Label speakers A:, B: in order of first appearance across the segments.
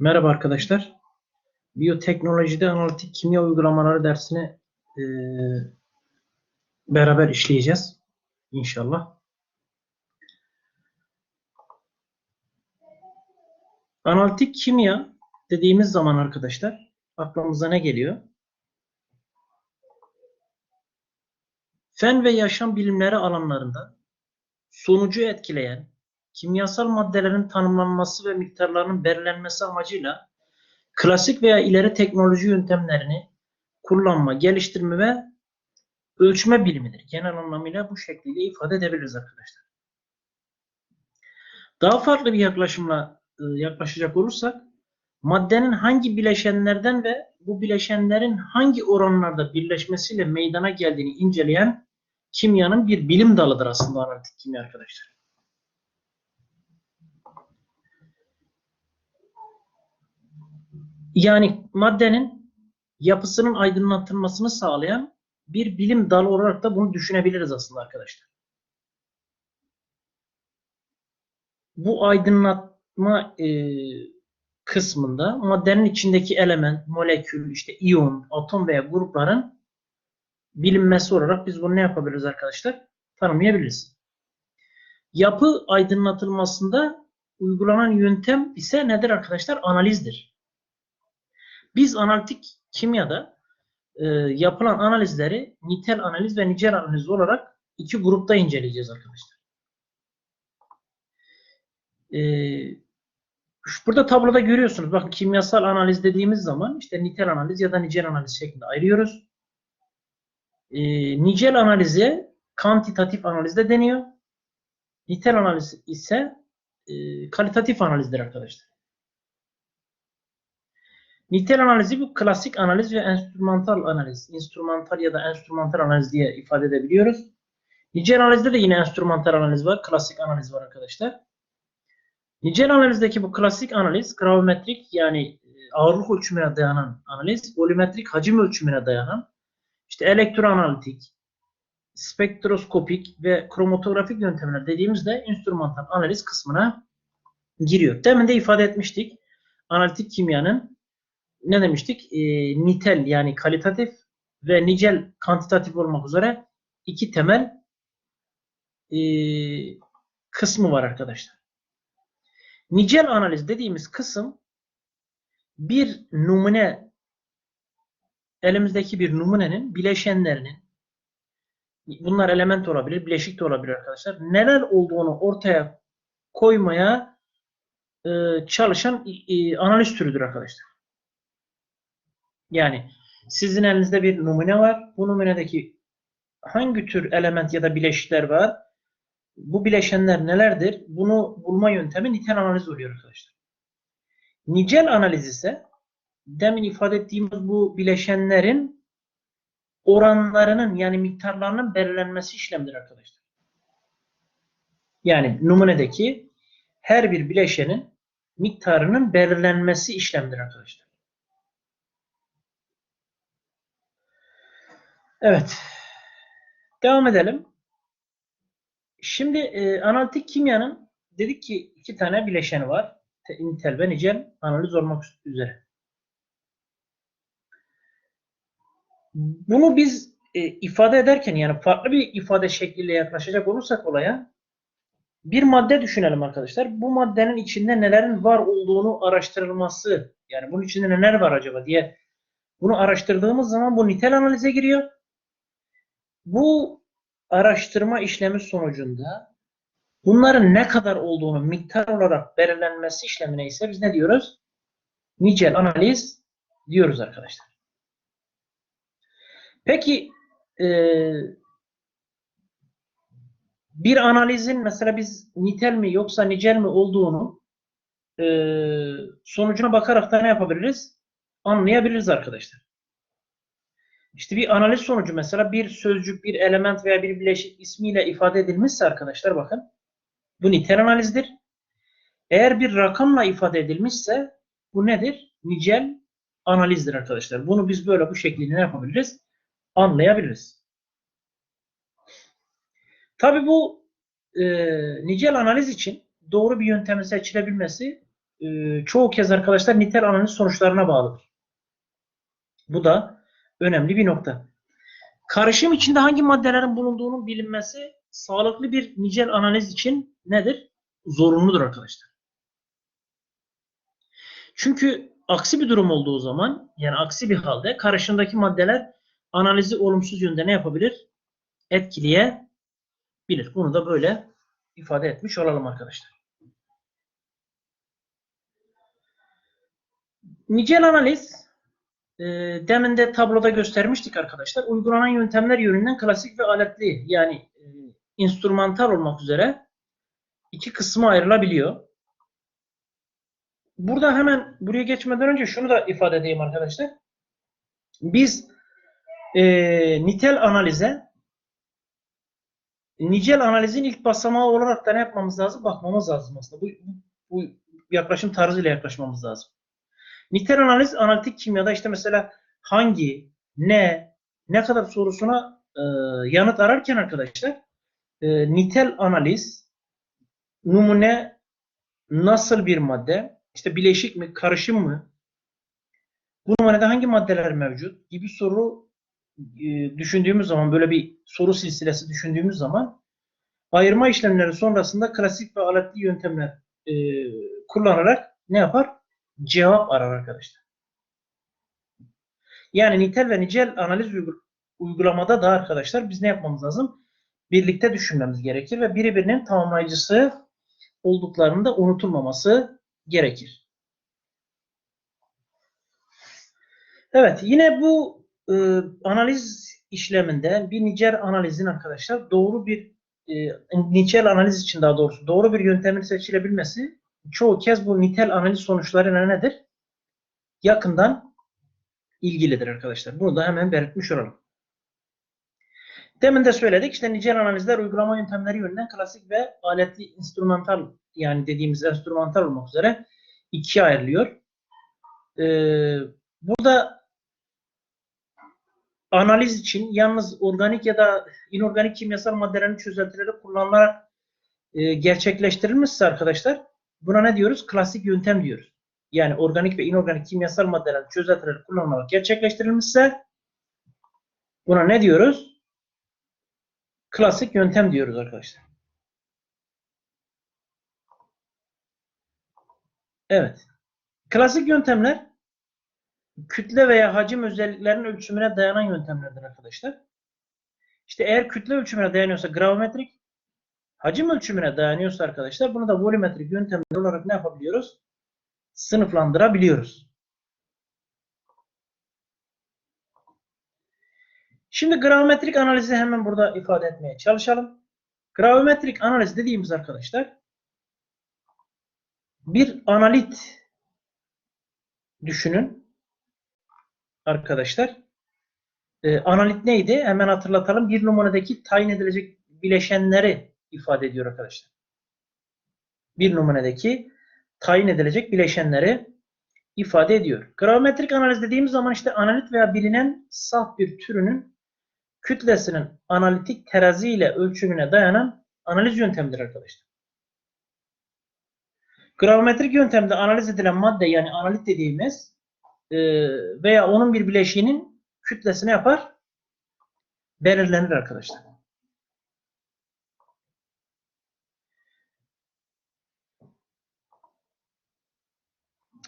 A: Merhaba arkadaşlar. Biyoteknolojide analitik kimya uygulamaları dersini e, beraber işleyeceğiz. İnşallah. Analitik kimya dediğimiz zaman arkadaşlar aklımıza ne geliyor? Fen ve yaşam bilimleri alanlarında sonucu etkileyen kimyasal maddelerin tanımlanması ve miktarlarının belirlenmesi amacıyla klasik veya ileri teknoloji yöntemlerini kullanma, geliştirme ve ölçme bilimidir. Genel anlamıyla bu şekilde ifade edebiliriz arkadaşlar. Daha farklı bir yaklaşımla e, yaklaşacak olursak maddenin hangi bileşenlerden ve bu bileşenlerin hangi oranlarda birleşmesiyle meydana geldiğini inceleyen kimyanın bir bilim dalıdır aslında analitik kimya arkadaşlar. Yani maddenin yapısının aydınlatılmasını sağlayan bir bilim dalı olarak da bunu düşünebiliriz aslında arkadaşlar. Bu aydınlatma e, kısmında maddenin içindeki element, molekül, işte iyon, atom veya grupların bilinmesi olarak biz bunu ne yapabiliriz arkadaşlar? Tanımlayabiliriz. Yapı aydınlatılmasında uygulanan yöntem ise nedir arkadaşlar? Analizdir. Biz analitik kimyada e, yapılan analizleri nitel analiz ve nicel analiz olarak iki grupta inceleyeceğiz arkadaşlar. E, burada tabloda görüyorsunuz. Bakın kimyasal analiz dediğimiz zaman işte nitel analiz ya da nicel analiz şeklinde ayırıyoruz. E, nicel analize kantitatif analiz de deniyor. Nitel analiz ise e, kalitatif analizdir arkadaşlar. Nitel analizi bu klasik analiz ve enstrümantal analiz. Enstrümantal ya da enstrümantal analiz diye ifade edebiliyoruz. Nicel analizde de yine enstrümantal analiz var, klasik analiz var arkadaşlar. Nicel analizdeki bu klasik analiz gravimetrik yani e, ağırlık ölçümüne dayanan analiz, volümetrik hacim ölçümüne dayanan, işte elektroanalitik, spektroskopik ve kromatografik yöntemler dediğimizde enstrümantal analiz kısmına giriyor. Demin de ifade etmiştik. Analitik kimyanın ne demiştik? E, nitel yani kalitatif ve nicel kantitatif olmak üzere iki temel e, kısmı var arkadaşlar. Nicel analiz dediğimiz kısım bir numune elimizdeki bir numunenin bileşenlerinin bunlar element olabilir, bileşik de olabilir arkadaşlar. Neler olduğunu ortaya koymaya e, çalışan e, analiz türüdür arkadaşlar. Yani sizin elinizde bir numune var. Bu numunedeki hangi tür element ya da bileşikler var? Bu bileşenler nelerdir? Bunu bulma yöntemi nitel analiz oluyor arkadaşlar. Nicel analiz ise demin ifade ettiğimiz bu bileşenlerin oranlarının yani miktarlarının belirlenmesi işlemidir arkadaşlar. Yani numunedeki her bir bileşenin miktarının belirlenmesi işlemdir arkadaşlar. Evet. Devam edelim. Şimdi e, analitik kimyanın dedik ki iki tane bileşeni var. Te- Nitel ve nicel analiz olmak üzere. Bunu biz e, ifade ederken yani farklı bir ifade şekliyle yaklaşacak olursak olaya bir madde düşünelim arkadaşlar. Bu maddenin içinde nelerin var olduğunu araştırılması yani bunun içinde neler var acaba diye bunu araştırdığımız zaman bu nitel analize giriyor. Bu araştırma işlemi sonucunda bunların ne kadar olduğunu miktar olarak belirlenmesi işlemine ise biz ne diyoruz? Nicel analiz diyoruz arkadaşlar. Peki e, bir analizin mesela biz nitel mi yoksa nicel mi olduğunu e, sonucuna bakarak da ne yapabiliriz? Anlayabiliriz arkadaşlar. İşte bir analiz sonucu mesela bir sözcük, bir element veya bir bileşik ismiyle ifade edilmişse arkadaşlar bakın bu nitel analizdir. Eğer bir rakamla ifade edilmişse bu nedir? Nicel analizdir arkadaşlar. Bunu biz böyle bu şekilde ne yapabiliriz? Anlayabiliriz. Tabii bu e, nicel analiz için doğru bir yöntemin seçilebilmesi e, çoğu kez arkadaşlar nitel analiz sonuçlarına bağlıdır. Bu da önemli bir nokta. Karışım içinde hangi maddelerin bulunduğunun bilinmesi sağlıklı bir nicel analiz için nedir? Zorunludur arkadaşlar. Çünkü aksi bir durum olduğu zaman yani aksi bir halde karışımdaki maddeler analizi olumsuz yönde ne yapabilir? Etkileyebilir. Bunu da böyle ifade etmiş olalım arkadaşlar. Nicel analiz e, demin de tabloda göstermiştik arkadaşlar. Uygulanan yöntemler yönünden klasik ve aletli yani e, instrumental olmak üzere iki kısma ayrılabiliyor. Burada hemen buraya geçmeden önce şunu da ifade edeyim arkadaşlar. Biz e, nitel analize nicel analizin ilk basamağı olarak da ne yapmamız lazım? Bakmamız lazım aslında. Bu, bu yaklaşım tarzıyla yaklaşmamız lazım. Nitel analiz analitik kimyada işte mesela hangi, ne, ne kadar sorusuna e, yanıt ararken arkadaşlar e, nitel analiz numune nasıl bir madde, işte bileşik mi, karışım mı, bu numunede hangi maddeler mevcut gibi soru e, düşündüğümüz zaman böyle bir soru silsilesi düşündüğümüz zaman ayırma işlemleri sonrasında klasik ve aletli yöntemler e, kullanarak ne yapar? Cevap arar arkadaşlar. Yani nitel ve nicel analiz uygulamada da arkadaşlar biz ne yapmamız lazım? Birlikte düşünmemiz gerekir ve birbirinin tamamlayıcısı olduklarında unutulmaması gerekir. Evet yine bu e, analiz işleminde bir nicel analizin arkadaşlar doğru bir e, nicel analiz için daha doğrusu doğru bir yöntemin seçilebilmesi çoğu kez bu nitel analiz sonuçlarına nedir? Yakından ilgilidir arkadaşlar. Bunu da hemen belirtmiş olalım. Demin de söyledik işte nicel analizler uygulama yöntemleri yönünden klasik ve aletli instrumental yani dediğimiz enstrümantal olmak üzere ikiye ayrılıyor. Ee, burada analiz için yalnız organik ya da inorganik kimyasal maddelerin çözeltileri kullanılarak e, gerçekleştirilmişse arkadaşlar buna ne diyoruz? Klasik yöntem diyoruz. Yani organik ve inorganik kimyasal maddelerin çözeltileri kullanılarak gerçekleştirilmişse buna ne diyoruz? Klasik yöntem diyoruz arkadaşlar. Evet. Klasik yöntemler kütle veya hacim özelliklerinin ölçümüne dayanan yöntemlerdir arkadaşlar. İşte eğer kütle ölçümüne dayanıyorsa gravimetrik, hacim ölçümüne dayanıyorsa arkadaşlar bunu da volümetrik yöntemler olarak ne yapabiliyoruz? Sınıflandırabiliyoruz. Şimdi gravimetrik analizi hemen burada ifade etmeye çalışalım. Gravimetrik analiz dediğimiz arkadaşlar bir analit düşünün arkadaşlar. Ee, analit neydi? Hemen hatırlatalım. Bir numaradaki tayin edilecek bileşenleri ifade ediyor arkadaşlar. Bir numaradaki tayin edilecek bileşenleri ifade ediyor. Gravimetrik analiz dediğimiz zaman işte analit veya bilinen saf bir türünün kütlesinin analitik terazi ile ölçümüne dayanan analiz yöntemidir arkadaşlar. Gravimetrik yöntemde analiz edilen madde yani analit dediğimiz e, veya onun bir bileşiğinin kütlesini yapar? Belirlenir arkadaşlar.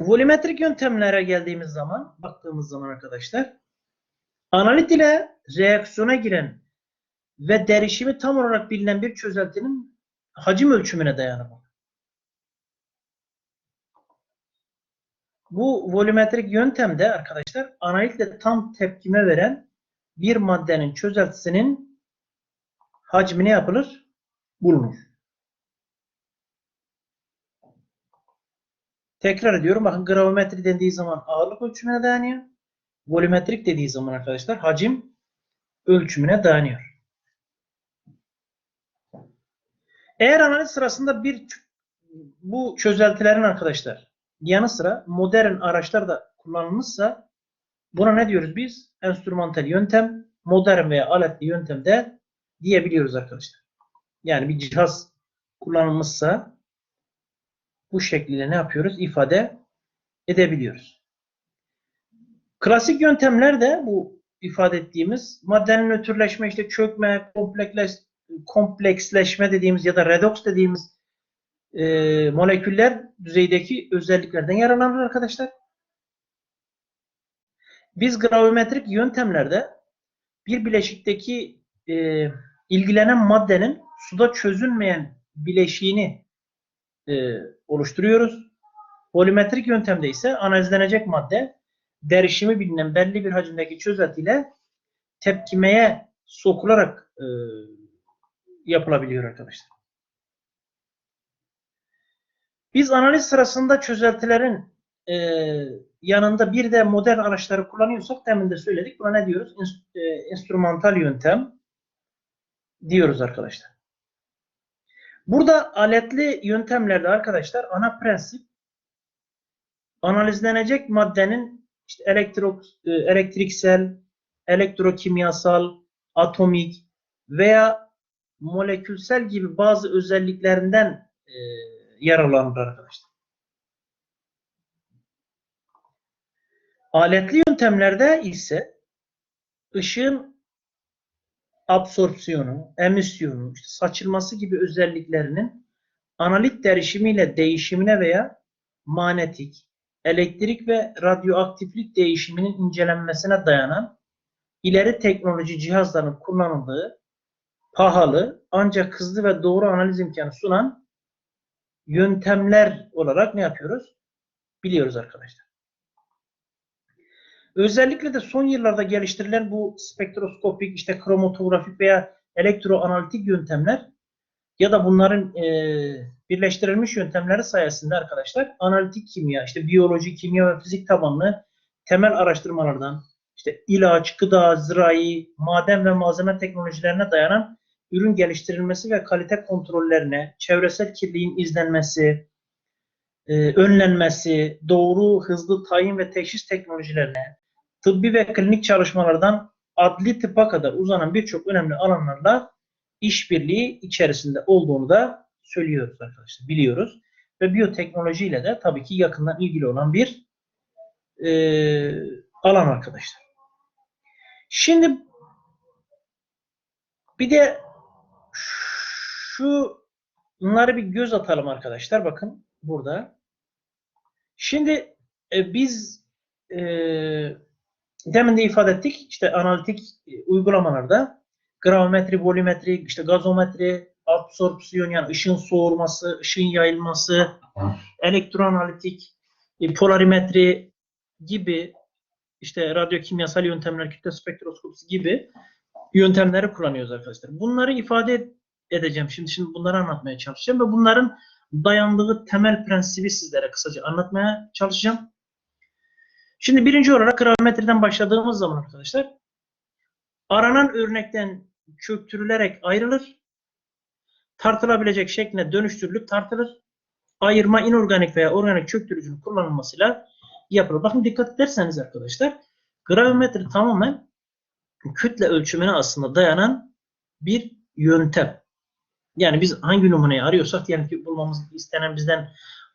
A: Volümetrik yöntemlere geldiğimiz zaman, baktığımız zaman arkadaşlar, analit ile reaksiyona giren ve derişimi tam olarak bilinen bir çözeltinin hacim ölçümüne dayanır. Bu volümetrik yöntemde arkadaşlar analitle tam tepkime veren bir maddenin çözeltisinin hacmine yapılır? Bulunur. Tekrar ediyorum. Bakın gravimetri dediği zaman ağırlık ölçümüne dayanıyor. Volümetrik dediği zaman arkadaşlar hacim ölçümüne dayanıyor. Eğer analiz sırasında bir bu çözeltilerin arkadaşlar yanı sıra modern araçlar da kullanılmışsa buna ne diyoruz biz? Enstrümantal yöntem, modern veya aletli yöntem de diyebiliyoruz arkadaşlar. Yani bir cihaz kullanılmışsa bu şekliyle ne yapıyoruz? İfade edebiliyoruz. Klasik yöntemler de bu ifade ettiğimiz maddenin nötrleşme, işte çökme, kompleksleş, kompleksleşme dediğimiz ya da redoks dediğimiz e, moleküller düzeydeki özelliklerden yararlanır arkadaşlar. Biz gravimetrik yöntemlerde bir bileşikteki e, ilgilenen maddenin suda çözünmeyen bileşiğini e, oluşturuyoruz. Volümetrik yöntemde ise analizlenecek madde derişimi bilinen belli bir hacimdeki çözeltiyle tepkimeye sokularak e, yapılabiliyor arkadaşlar. Biz analiz sırasında çözeltilerin e, yanında bir de modern araçları kullanıyorsak demin de söyledik. Buna ne diyoruz? İns- e, enstrümantal yöntem diyoruz arkadaşlar. Burada aletli yöntemlerde arkadaşlar ana prensip analizlenecek maddenin işte elektro, e, elektriksel, elektrokimyasal, atomik veya molekülsel gibi bazı özelliklerinden e, yararlanır arkadaşlar. Aletli yöntemlerde ise ışığın absorpsiyonu, emisyonu, işte saçılması gibi özelliklerinin analit derişimiyle değişimine veya manyetik, elektrik ve radyoaktiflik değişiminin incelenmesine dayanan ileri teknoloji cihazların kullanıldığı pahalı ancak hızlı ve doğru analiz imkanı sunan yöntemler olarak ne yapıyoruz? Biliyoruz arkadaşlar. Özellikle de son yıllarda geliştirilen bu spektroskopik, işte kromatografik veya elektroanalitik yöntemler ya da bunların e, birleştirilmiş yöntemleri sayesinde arkadaşlar analitik kimya, işte biyoloji, kimya ve fizik tabanlı temel araştırmalardan işte ilaç, gıda, zirai, maden ve malzeme teknolojilerine dayanan ürün geliştirilmesi ve kalite kontrollerine, çevresel kirliliğin izlenmesi, e, önlenmesi, doğru, hızlı tayin ve teşhis teknolojilerine, tıbbi ve klinik çalışmalardan adli tıbba kadar uzanan birçok önemli alanlarla işbirliği içerisinde olduğunu da söylüyoruz arkadaşlar, biliyoruz. Ve biyoteknolojiyle de tabii ki yakından ilgili olan bir e, alan arkadaşlar. Şimdi bir de şu bunları bir göz atalım arkadaşlar. Bakın burada. Şimdi e, biz e, demin de ifade ettik. işte analitik e, uygulamalarda gravimetri, volümetri, işte gazometri, absorpsiyon yani ışın soğurması, ışın yayılması, elektroanalitik, e, polarimetri gibi işte radyokimyasal yöntemler, kütle spektroskopisi gibi yöntemleri kullanıyoruz arkadaşlar. Bunları ifade edeceğim. Şimdi şimdi bunları anlatmaya çalışacağım ve bunların dayandığı temel prensibi sizlere kısaca anlatmaya çalışacağım. Şimdi birinci olarak gravimetriden başladığımız zaman arkadaşlar aranan örnekten çöktürülerek ayrılır. Tartılabilecek şekline dönüştürülüp tartılır. Ayırma inorganik veya organik çöktürücünün kullanılmasıyla yapılır. Bakın dikkat ederseniz arkadaşlar gravimetri tamamen kütle ölçümüne aslında dayanan bir yöntem. Yani biz hangi numuneyi arıyorsak diyelim ki bulmamız istenen bizden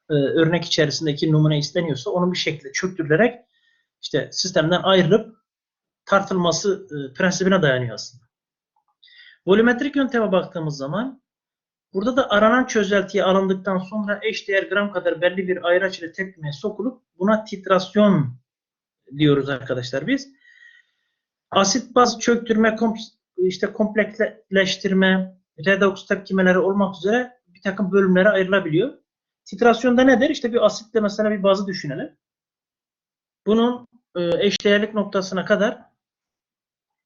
A: e, örnek içerisindeki numune isteniyorsa onu bir şekilde çöktürülerek işte sistemden ayrılıp tartılması e, prensibine dayanıyor aslında. Volümetrik yönteme baktığımız zaman burada da aranan çözeltiye alındıktan sonra eşdeğer gram kadar belli bir ayraç ile tepkimeye sokulup buna titrasyon diyoruz arkadaşlar biz. Asit baz çöktürme, işte kompleksleştirme, redoks tepkimeleri olmak üzere bir takım bölümlere ayrılabiliyor. Titrasyonda nedir? İşte bir asitle mesela bir bazı düşünelim. Bunun eşdeğerlik noktasına kadar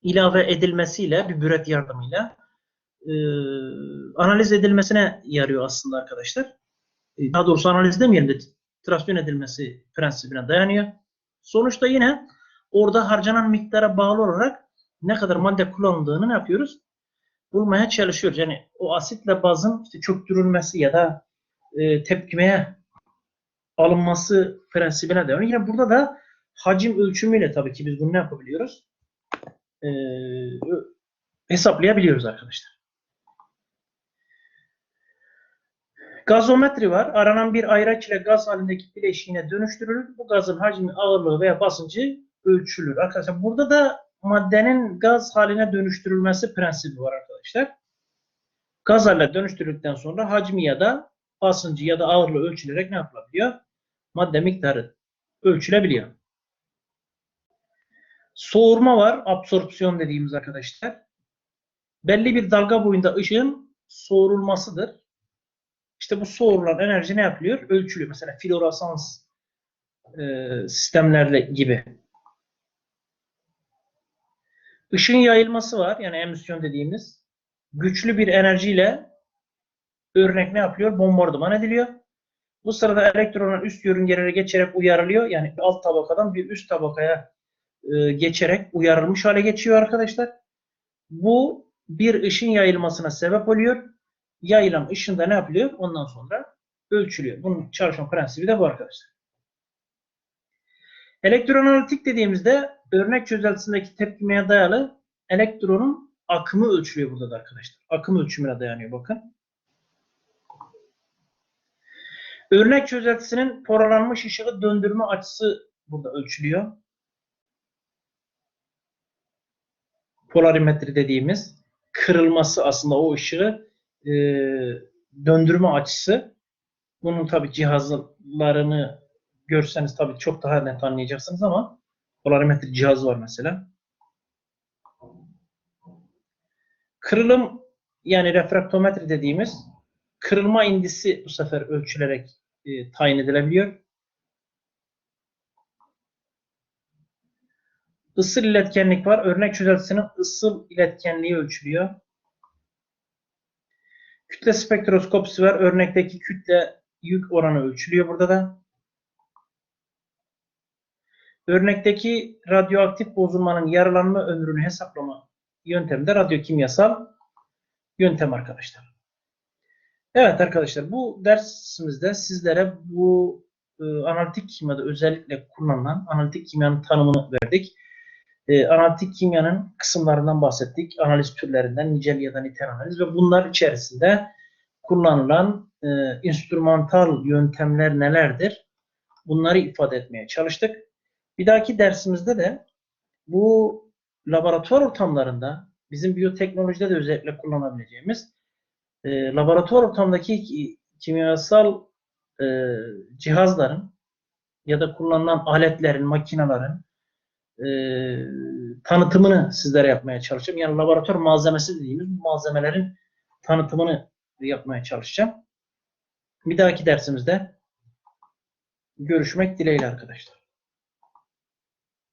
A: ilave edilmesiyle bir büret yardımıyla e, analiz edilmesine yarıyor aslında arkadaşlar. E, daha doğrusu analiz demeyelim de titrasyon edilmesi prensibine dayanıyor. Sonuçta yine orada harcanan miktara bağlı olarak ne kadar madde kullanıldığını ne yapıyoruz? Bulmaya çalışıyoruz. Yani o asitle bazın işte çöktürülmesi ya da e, tepkimeye alınması prensibine dayanıyor. Yine burada da hacim ölçümüyle tabii ki biz bunu ne yapabiliyoruz? E, hesaplayabiliyoruz arkadaşlar. Gazometri var. Aranan bir ayraç ile gaz halindeki bileşiğine dönüştürülür. Bu gazın hacmi, ağırlığı veya basıncı ölçülür. Arkadaşlar burada da maddenin gaz haline dönüştürülmesi prensibi var arkadaşlar. Gaz haline dönüştürüldükten sonra hacmi ya da basıncı ya da ağırlığı ölçülerek ne yapılabiliyor? Madde miktarı ölçülebiliyor. Soğurma var. Absorpsiyon dediğimiz arkadaşlar. Belli bir dalga boyunda ışığın soğurulmasıdır. İşte bu soğurulan enerji ne yapılıyor? Ölçülüyor. Mesela floresans e, sistemlerle gibi. Işın yayılması var. Yani emisyon dediğimiz. Güçlü bir enerjiyle örnek ne yapıyor? Bombardıman ediliyor. Bu sırada elektronun üst yörüngelere geçerek uyarılıyor. Yani alt tabakadan bir üst tabakaya e, geçerek uyarılmış hale geçiyor arkadaşlar. Bu bir ışın yayılmasına sebep oluyor. Yayılan ışın da ne yapılıyor? Ondan sonra ölçülüyor. Bunun çalışma prensibi de bu arkadaşlar. Elektronanalitik dediğimizde örnek çözeltisindeki tepkimeye dayalı elektronun akımı ölçülüyor burada da arkadaşlar. Akım ölçümüne dayanıyor bakın. Örnek çözeltisinin poralanmış ışığı döndürme açısı burada ölçülüyor. Polarimetri dediğimiz kırılması aslında o ışığı e, döndürme açısı. Bunun tabi cihazlarını görseniz tabi çok daha net anlayacaksınız ama polarimetri cihazı var mesela. Kırılım yani refraktometri dediğimiz kırılma indisi bu sefer ölçülerek e, tayin edilebiliyor. Isıl iletkenlik var. Örnek çözeltisinin ısıl iletkenliği ölçülüyor. Kütle spektroskopisi var. Örnekteki kütle yük oranı ölçülüyor burada da. Örnekteki radyoaktif bozulmanın yaralanma ömrünü hesaplama yöntemi de radyokimyasal yöntem arkadaşlar. Evet arkadaşlar bu dersimizde sizlere bu e, analitik kimyada özellikle kullanılan analitik kimyanın tanımını verdik. E, analitik kimyanın kısımlarından bahsettik. Analiz türlerinden nicel ya da nitel analiz ve bunlar içerisinde kullanılan e, enstrümantal yöntemler nelerdir? Bunları ifade etmeye çalıştık. Bir dahaki dersimizde de bu laboratuvar ortamlarında bizim biyoteknolojide de özellikle kullanabileceğimiz e, laboratuvar ortamındaki ki- kimyasal e, cihazların ya da kullanılan aletlerin, makinelerin e, tanıtımını sizlere yapmaya çalışacağım. Yani laboratuvar malzemesi dediğimiz malzemelerin tanıtımını yapmaya çalışacağım. Bir dahaki dersimizde görüşmek dileğiyle arkadaşlar.